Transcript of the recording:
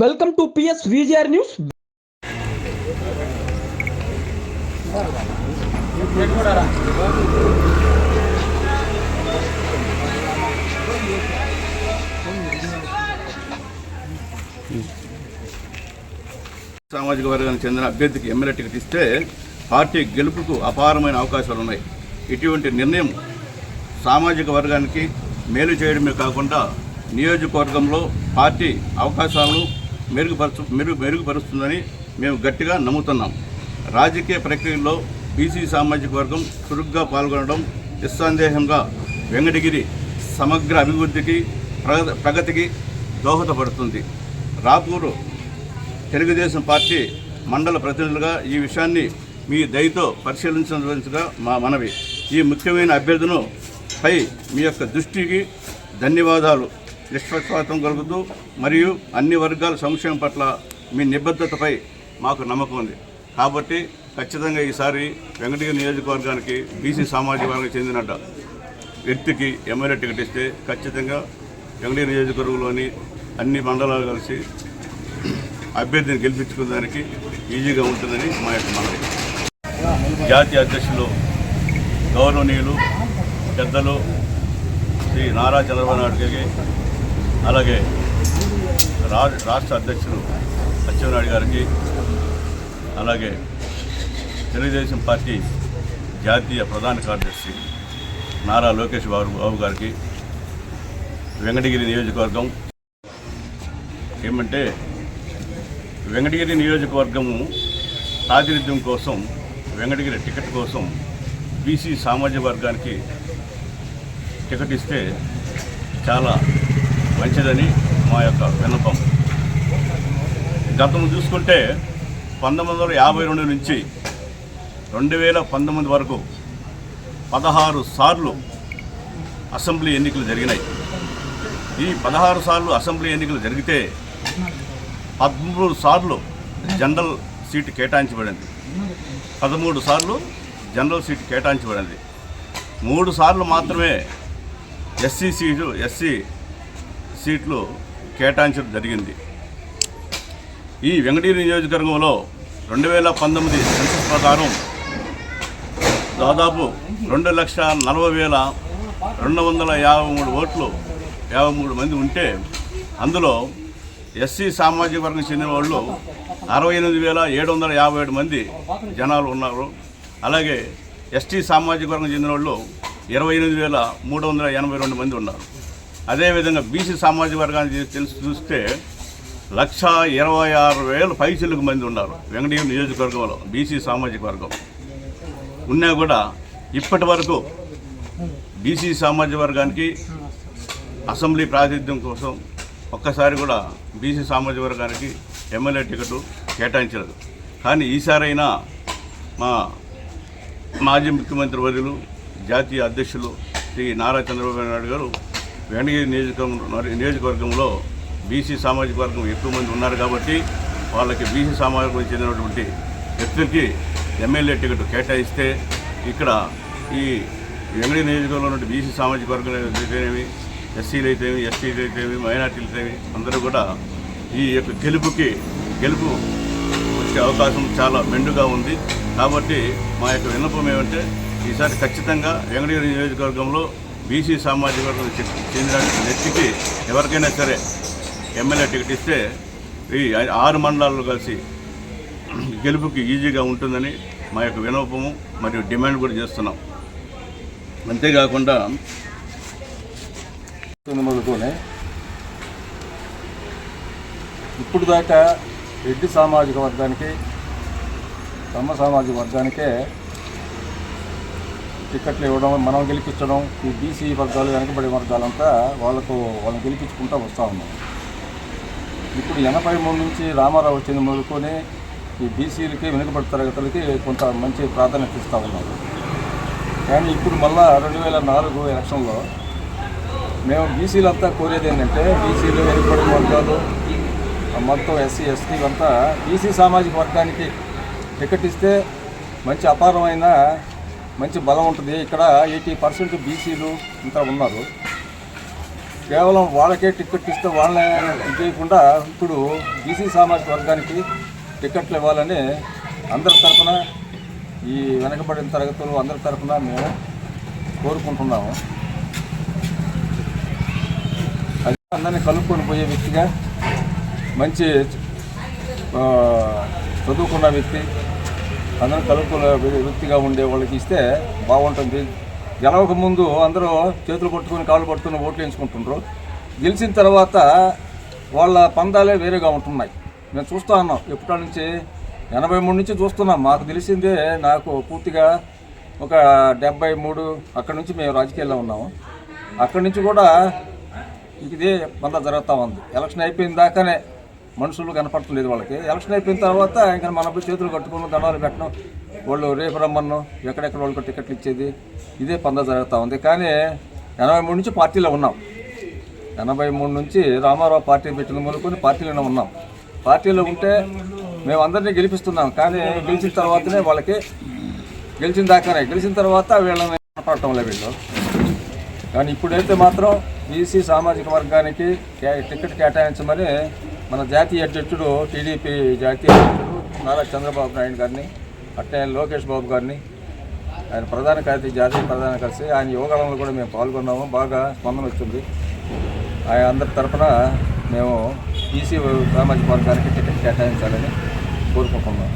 Welcome to PS VGR news. సామాజిక వర్గానికి చెందిన అభ్యర్థికి ఎమ్మెల్యే టికెట్ ఇస్తే పార్టీ గెలుపుకు అపారమైన అవకాశాలు ఉన్నాయి. ఇటువంటి నిర్ణయం సామాజిక వర్గానికి మేలు చేయడమే కాకుండా నియోజకవర్గంలో పార్టీ అవకాశాలను మెరుగుపరచు మెరుగు మెరుగుపరుస్తుందని మేము గట్టిగా నమ్ముతున్నాం. రాజకీయ ప్రక్రియలో బీసీ సామాజిక వర్గం చురుగ్గా పాల్గొనడం నిస్సందేహంగా వెంకటగిరి సమగ్ర అభివృద్ధికి ప్రగతికి దోహదపడుతుంది. రాపూరు తెలుగుదేశం పార్టీ మండల ప్రతినిధులుగా ఈ విషయాన్ని మీ దయతో పరిశీలించవలసిగా మా మనవి. ఈ ముఖ్యమైన అభ్యర్థును పై మీ యొక్క దృష్టికి ధన్యవాదాలు. నిష్పక్షపాతం కలుగుతూ మరియు అన్ని వర్గాల సంక్షేమం పట్ల మీ నిబద్ధతపై మాకు నమ్మకం ఉంది. కాబట్టి ఖచ్చితంగా ఈసారి వెంకటగిరి నియోజకవర్గానికి బీసీ సామాజిక వర్గానికి చెందిన వ్యక్తికి ఎమ్మెల్యే టికెట్ ఇస్తే ఖచ్చితంగా వెంకటగిరి నియోజకవర్గంలోని అన్ని మండలాలు కలిసి అభ్యర్థిని గెలిపించుకోవడానికి ఈజీగా ఉంటుందని మా యొక్క మనవి. జాతీయ అధ్యక్షులు గౌరవనీయులు పెద్దలు శ్రీ నారా చంద్రబాబు నాయుడు గారికి అలాగే రా రాష్ట్ర అధ్యక్షులు సత్యనారాయణ గారికి అలాగే తెలుగుదేశం పార్టీ జాతీయ ప్రధాన కార్యదర్శి నారా లోకేష్ బాబు బాబు గారికి వెంకటగిరి నియోజకవర్గం ఏమంటే వెంకటగిరి నియోజకవర్గము ప్రాతినిధ్యం కోసం వెంకటగిరి టికెట్ కోసం బీసీ సామాజిక వర్గానికి టికెట్ ఇస్తే చాలా మంచిదని మా యొక్క విన్నపం. గతం చూసుకుంటే పంతొమ్మిది వందల యాభై రెండు నుంచి రెండు వేల పంతొమ్మిది వరకు పదహారు సార్లు అసెంబ్లీ ఎన్నికలు జరిగినాయి. ఈ పదహారు సార్లు అసెంబ్లీ ఎన్నికలు జరిగితే పదమూడు సార్లు జనరల్ సీటు కేటాయించబడింది. పదమూడు సార్లు జనరల్ సీటు కేటాయించబడింది. మూడు సార్లు మాత్రమే ఎస్సీ సీటు ఎస్సీ సీట్లు కేటాయించడం జరిగింది. ఈ వెంకటగిరి నియోజకవర్గంలో రెండు వేల పంతొమ్మిది సెన్సస్ ప్రకారం దాదాపు రెండు లక్షల నలభై వేల రెండు వందల యాభై మూడు ఓట్లు యాభై మూడు మంది ఉంటే అందులో ఎస్సీ సామాజిక వర్గం చెందిన వాళ్ళు అరవై ఎనిమిది వేల ఏడు వందల యాభై ఏడు మంది జనాలు ఉన్నారు. అలాగే ఎస్టీ సామాజిక వర్గం చెందిన వాళ్ళు ఇరవై ఎనిమిది వేల మూడు వందల ఎనభై రెండు మంది ఉన్నారు. అదేవిధంగా బీసీ సామాజిక వర్గాన్ని తెలిసి చూస్తే లక్ష ఇరవై ఆరు వేల పైసలకు మంది ఉన్నారు వెంకటగిరి నియోజకవర్గంలో బీసీ సామాజిక వర్గం. ఉన్నా కూడా ఇప్పటి వరకు బీసీ సామాజిక వర్గానికి అసెంబ్లీ ప్రాతినిధ్యం కోసం ఒక్కసారి కూడా బీసీ సామాజిక వర్గానికి ఎమ్మెల్యే టికెట్ కేటాయించలేదు. కానీ ఈసారైనా మా మాజీ ముఖ్యమంత్రి వర్యులు జాతీయ అధ్యక్షులు శ్రీ నారా చంద్రబాబు నాయుడు గారు వెండగిరి నియోజకవర్గం నియోజకవర్గంలో బీసీ సామాజిక వర్గం ఎక్కువ మంది ఉన్నారు కాబట్టి వాళ్ళకి బీసీ సామాజిక వర్గం చెందినటువంటి వ్యక్తులకి ఎమ్మెల్యే టికెట్ కేటాయిస్తే ఇక్కడ ఈ వెంగళి నియోజకవర్గంలో ఉన్న బీసీ సామాజిక వర్గం అయితేనేమి ఎస్సీలు అయితేమి ఎస్టీలు అయితేమి మైనార్టీలు అందరూ కూడా ఈ యొక్క గెలుపుకి గెలుపు వచ్చే అవకాశం చాలా మెండుగా ఉంది. కాబట్టి మా యొక్క విన్నపం ఏమంటే ఈసారి ఖచ్చితంగా వెంగళగిరి నియోజకవర్గంలో బీసీ సామాజిక వర్గం చెందిన వ్యక్తికి ఎవరికైనా సరే ఎమ్మెల్యే టికెట్ ఇస్తే ఈ ఆరు మండలాలు కలిసి గెలుపుకి ఈజీగా ఉంటుందని మా యొక్క వినోపము మరియు డిమాండ్ కూడా చేస్తున్నాం. అంతేకాకుండా మొదలుకొని ఇప్పుడు దాకా రెడ్డి సామాజిక వర్గానికి బ్రహ్మ సామాజిక వర్గానికే టికెట్లు ఇవ్వడం మనం గెలిపించడం ఈ బీసీ వర్గాలు వెనకబడి వర్గాలంతా వాళ్ళకు వాళ్ళని గెలిపించుకుంటూ వస్తూ ఉన్నాం. ఇప్పుడు ఎనభై మూడు నుంచి రామారావు వచ్చింది మొదలుకొని ఈ బీసీలకి వెనుకబడి తరగతులకి కొంత మంచి ప్రాధాన్యత ఇస్తూ ఉన్నారు కానీ ఇప్పుడు మళ్ళా రెండు వేల నాలుగు ఎలక్షన్లో మేము బీసీలంతా కోరేది ఏంటంటే బీసీలు వెనుకబడిన వర్గాలు మొత్తం ఎస్సీ ఎస్టీ అంతా బీసీ సామాజిక వర్గానికి టికెట్ ఇస్తే మంచి అపారమైన మంచి బలం ఉంటుంది. ఇక్కడ ఎయిటీ పర్సెంట్ బీసీలు ఇంత ఉన్నారు. కేవలం వాళ్ళకే టికెట్ ఇస్తే వాళ్ళే చేయకుండా ఇప్పుడు బీసీ సామాజిక వర్గానికి టికెట్లు ఇవ్వాలని అందరి తరఫున ఈ వెనకబడిన తరగతులు అందరి తరఫున మేము కోరుకుంటున్నాము. అది అందరినీ కలుపుకొని పోయే వ్యక్తిగా మంచి చదువుకున్న వ్యక్తి అందరూ కలుపుకున్న వ్యక్తిగా ఉండే వాళ్ళకి ఇస్తే బాగుంటుంది. గెలవక ముందు అందరూ చేతులు పట్టుకొని కాళ్ళు పట్టుకొని ఓట్లు వేయించుకుంటుండ్రు. గెలిచిన తర్వాత వాళ్ళ పందాలే వేరేగా ఉంటున్నాయి. మేము చూస్తూ ఉన్నాం. ఎప్పటి నుంచి? ఎనభై మూడు నుంచి చూస్తున్నాం. మాకు తెలిసిందే నాకు పూర్తిగా ఒక డెబ్బై మూడు అక్కడి నుంచి మేము రాజకీయాల్లో ఉన్నాము. అక్కడి నుంచి కూడా ఇదే పంద జరుగుతూ ఉంది. ఎలక్షన్ అయిపోయిన దాకానే మనుషులు కనపడలేదు వాళ్ళకి. ఎలక్షన్ అయిపోయిన తర్వాత ఇంకా మన చేతులు కట్టుకుని దండాలు పెట్టడం వాళ్ళు రేపు రమ్మను ఎక్కడెక్కడ వాళ్ళకి టికెట్లు ఇచ్చేది ఇదే పంద జరుగుతూ ఉంది. కానీ ఎనభై మూడు నుంచి పార్టీలో ఉన్నాం. ఎనభై మూడు నుంచి రామారావు పార్టీ పెట్టిన మొదలుకొని పార్టీలోనే ఉన్నాం. పార్టీలో ఉంటే మేము అందరినీ గెలిపిస్తున్నాం. కానీ గెలిచిన తర్వాతనే వాళ్ళకి గెలిచిన దాకానే గెలిచిన తర్వాత వీళ్ళని కనపడటం లేదు వీళ్ళు. కానీ ఇప్పుడైతే మాత్రం బీసీ సామాజిక వర్గానికి కే- టికెట్ కేటాయించమని మన జాతీయ అధ్యక్షుడు టీడీపీ జాతీయ అధ్యక్షుడు నారా చంద్రబాబు నాయుడు గారిని అట్నే లోకేష్ బాబు గారిని ఆయన ప్రధాన కార్యదర్శి జాతీయ ప్రధాన కార్యదర్శి ఆయన యువకాలంలో కూడా మేము పాల్గొన్నాము. బాగా స్పందన వచ్చింది. ఆయన అందరి తరఫున మేము బీసీ సామాజిక వర్గానికి టికెట్ కేటాయించాలని కోరుకుంటున్నాం.